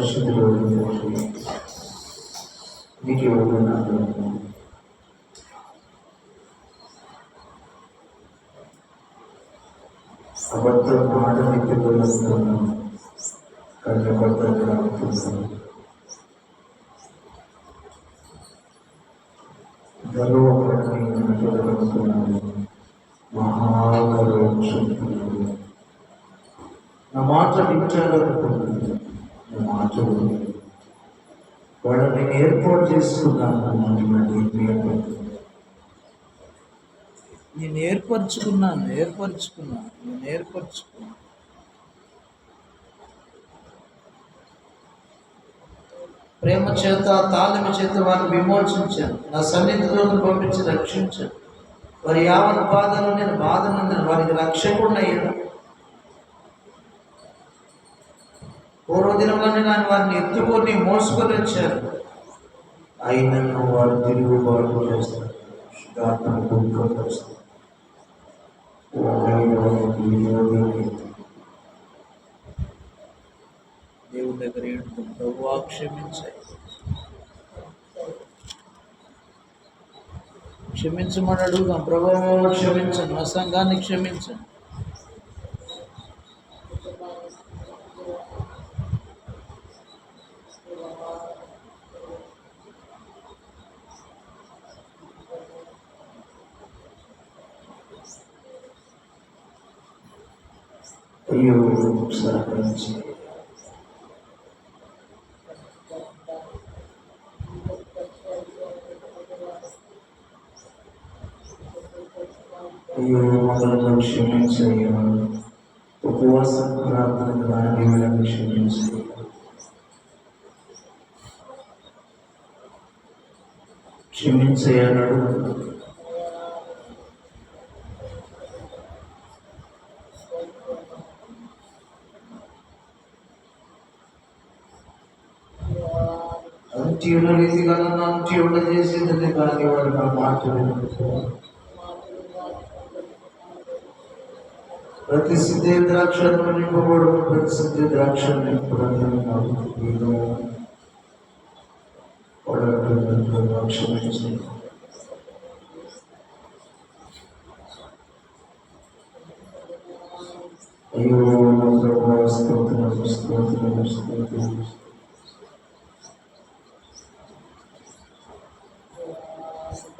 పరిస్థితిలో నీకు ఇవ్వకున్నాను అబద్ధం మాట మహాగర్వం నా మాట వింటారనుకున్నాను నా వాళ్ళని నేను ఏర్పాటు చేసుకున్నాను అన్నమాట నేను ఏర్పరచుకున్నాను ఏర్పరచుకున్నాను నేను ఏర్పరచుకున్నాను. ప్రేమ చేత తాళమి చేత వారిని విమోచించాను. నా సన్నిధిలోకి పంపించి రక్షించాను. వారి యావత్ బాధను నేను బాధను నేను వారికి రక్షకుడినయ్యాను పూర్వదినంలోనే కానీ వారిని ఎత్తుకొని మోసుకొని వచ్చారు. అయినను వారు తిరుగుబాటు చేస్తారు శుధాత్మ దుఃఖపరుస్తారు దేవుని దగ్గర ఏడుతూ ప్రభు క్షమించాయి క్షమించమని అడుగుదాం. ప్రభావం క్షమించండి మా సంఘాన్ని క్షమించండి అయ్యో సహకరించి అయ్యో మమ్మల్ని క్షమించయ్యా ఉపవాసం ప్రార్థన రాని వాళ్ళని క్షమించయ్యా క్షమించయ్యాడు అంత్యుల రీతిగా నన్ను అంత్యుడ చేసేది కానీ వాడు నా మాట వినలేదు. ప్రతి సిద్ధి ద్రాక్షను నింపబడు ప్రతి సిద్ధి ద్రాక్ష నింపబడి క్షమించి అయ్యో ప్రభా, స్తోత్రం స్తోత్రం స్తోత్రం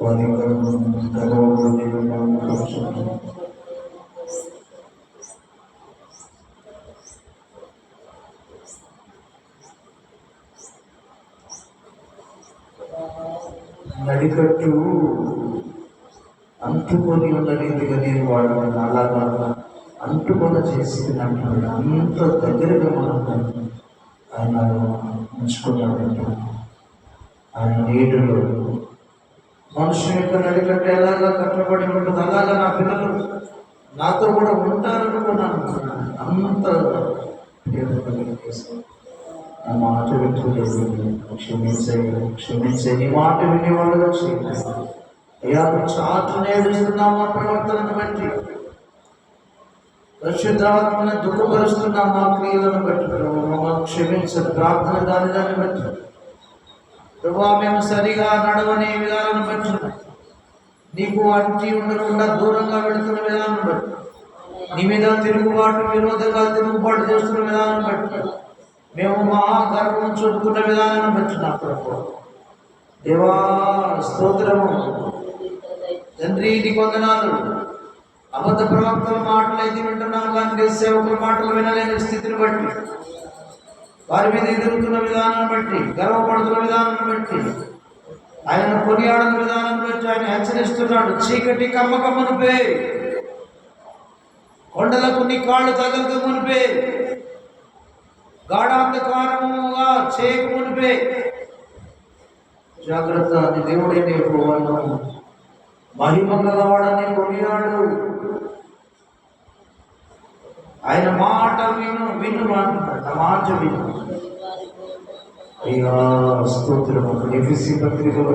వారి గర్వంలో నేను నామకరించుకుంటున్నాను. నడికట్టు అంటుకొని ఉన్న రీతిగా నేను వాడమని అలాగా అంటుకొన చేసింది అంటున్నాడు అంత దగ్గరగా మనం ఆయన ఉంచుకున్నాడు ఆయన నీటిలో మనుషుల యొక్క నడికట్టు ఎలాగా కట్టబడి ఉంటుంది అలాగా నా పిల్లలు నాతో కూడా ఉంటారని కూడా అనుకున్నాను అంత నా మాట వింటులేదు క్షమించే క్షమించే. నీ మాట వినేవాళ్ళుగా చేయండి అయ్యా చాటు నేడుస్తున్నాం మా ప్రవర్తనను బట్టి. పరిశుద్ధాత్మను దుఃఖపరుస్తున్నాం మా క్రియలను బట్టి. ప్రభు మమ్మల్ని క్షమించదు ప్రార్థన దాని దాన్ని బట్టి. ప్రభా మేము సరిగా నడవని విధానాన్ని బట్టి నీకు అంటి ఉండకుండా దూరంగా వెళుతున్న విధానం బట్టి నీ మీద తిరుగుబాటు విరోధంగా తిరుగుబాటు చేస్తున్న విధానం బట్టి మేము మా గర్వం చూపుతున్న విధానాన్ని బట్టి నా ప్రభు. దేవా స్తోత్రము. తండ్రి ఇది కొందనాలు అబద్ధ ప్రవక్తల మాటలు అయితే వింటున్నాం కానీ సేవకుల మాటలు వినలేని స్థితిని బట్టి వారి మీద ఎదురుతున్న విధానాన్ని బట్టి గర్వపడుతున్న విధానాన్ని బట్టి ఆయన కొనియాడిన విధానాన్ని బట్టి ఆయన హెచ్చరిస్తున్నాడు. చీకటి కమ్మ కమ్మనుపే కొండలకు నీ కాళ్ళు తగలక మునిపే గాఢాంధకారముగా చేయక మునిపే జాగ్రత్త అని దేవుడే నీకు మహిమ గలవాడని కొనియాడు. ఆయన మాట విను విను అంటున్నాడు నా మాట విను. అయ్యా స్తోత్రం ఎఫ్సి పత్రికలో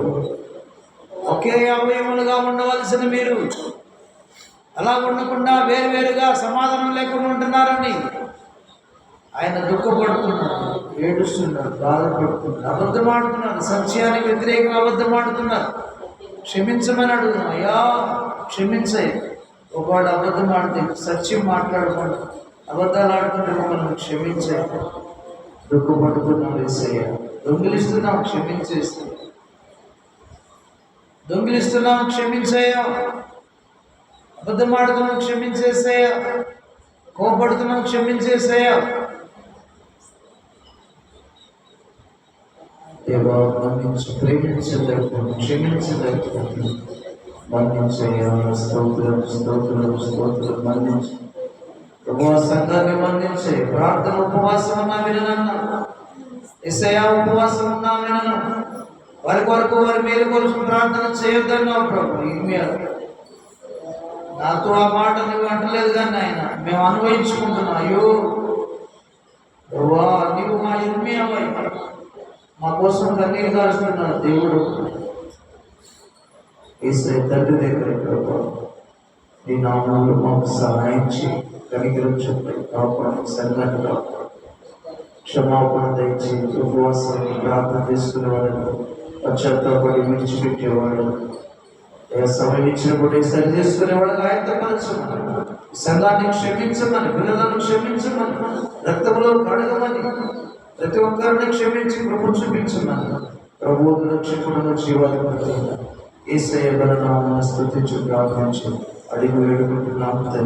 ఒకే అవయములుగా ఉండవలసిన మీరు అలా ఉండకుండా వేరువేరుగా సమాధానం లేకుండా ఉంటున్నారని ఆయన దుఃఖపడుతున్నారు ఏడుస్తున్నారు బాధపడుతున్నారు అబద్ధం ఆడుతున్నారు సత్యానికి వ్యతిరేకంగా అబద్ధం ఆడుతున్నారు. క్షమించమని అడుగుతున్నాం. అయ్యా క్షమించయ్య. ఒకవాడు అబద్ధం ఆడితే సత్యం మాట్లాడకుండా అబద్ధాలు ఆడుకుంటే మమ్మల్ని క్షమించే దుఃఖపడుతున్నాం వేసయ్య దొంగిలిస్తున్నాం క్షమించేస్తాం దొంగిలిస్తున్నాం క్షమించాయా అబద్ధం ఆడుతున్నాం క్షమించేసాయా. కోపడుతున్నాం క్షమించేసాయా. దేవా మన్నించు క్షమించలేకపోతే మన్నించయ్యా స్తోత్రం స్తోత్రం స్తోత్రం మన్నించు ప్రభు సంఘాన్ని మన్నించే ప్రార్థన ఉపవాసం ఉన్నా వినన్నా ఎస్ఐయా ఉపవాసం ఉన్నా వినను. వారి కొరకు వారి మేలు కొరకు ప్రార్థన చేయొద్దన్నావు ప్రభు ఇర్మియా. నాతో ఆ మాట నువ్వు అంటలేదు కానీ ఆయన మేము అనుభవించుకుంటున్నాం. అయ్యో నువ్వు నీవు మా ఇర్మియావై మా కోసం కన్నీరు కారుస్తున్నాడు దేవుడు. ఈశ్వరి తండ్రి దగ్గర ప్రభా నీ నామాలు మాకు సహాయం చేయి కనికరం కాపాడు సంఘాన్ని కాపాడు క్షమాపణ దయచి ఉపవాసాన్ని ప్రార్థన చేసుకునేవాడు పశ్చాత్తాపడి విడిచిపెట్టేవాడు. ఏ సమయం ఇచ్చినప్పుడు సరి చేసుకునేవాడు ఆయత్తపరచమని సంఘాన్ని క్షమించమని పిల్లలను క్షమించమని రక్తంలో కడగమని ప్రతి ఒక్కరిని క్షమించి ప్రభు చూపించమని ప్రభు రక్షకులను జీవాధిపతి ఏసయ్య గల నామన స్థుతించు ప్రార్థించి అడిగి వేడుకుంటున్నాము తండ్రి.